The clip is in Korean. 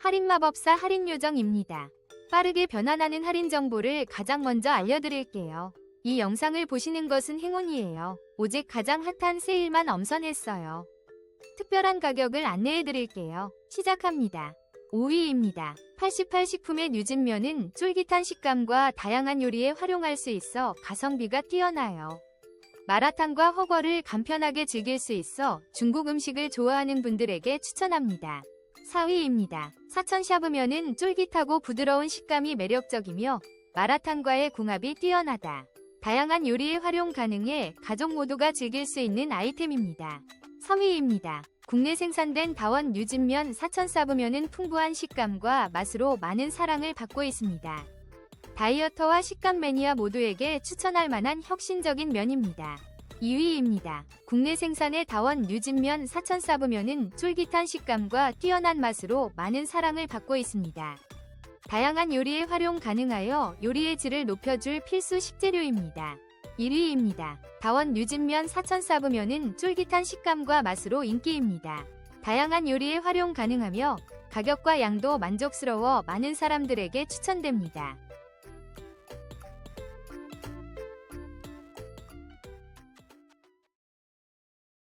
할인마법사 할인요정입니다. 빠르게 변환하는 할인 정보를 가장 먼저 알려드릴게요. 이 영상을 보시는 것은 행운이에요. 오직 가장 핫한 세일만 엄선했어요. 특별한 가격을 안내해드릴게요. 시작합니다. 5위입니다. 88 식품의 뉴진면은 쫄깃한 식감과 다양한 요리에 활용할 수 있어 가성비가 뛰어나요. 마라탕과 허거를 간편하게 즐길 수 있어 중국 음식을 좋아하는 분들에게 추천합니다. 4위입니다. 사천 샤브면은 쫄깃하고 부드러운 식감이 매력적이며 마라탕과의 궁합이 뛰어나다. 다양한 요리에 활용 가능해 가족 모두가 즐길 수 있는 아이템입니다. 3위입니다. 국내 생산된 다원 뉴진면 사천 사브면은 풍부한 식감과 맛으로 많은 사랑을 받고 있습니다. 다이어터와 식감 매니아 모두에게 추천할 만한 혁신적인 면입니다. 2위입니다. 국내 생산의 다원 뉴진면 사천 사브면은 쫄깃한 식감과 뛰어난 맛으로 많은 사랑을 받고 있습니다. 다양한 요리에 활용 가능하여 요리의 질을 높여줄 필수 식재료입니다. 1위입니다. 다원 뉴진면 사천 사브면은 쫄깃한 식감과 맛으로 인기입니다. 다양한 요리에 활용 가능하며 가격과 양도 만족스러워 많은 사람들에게 추천됩니다.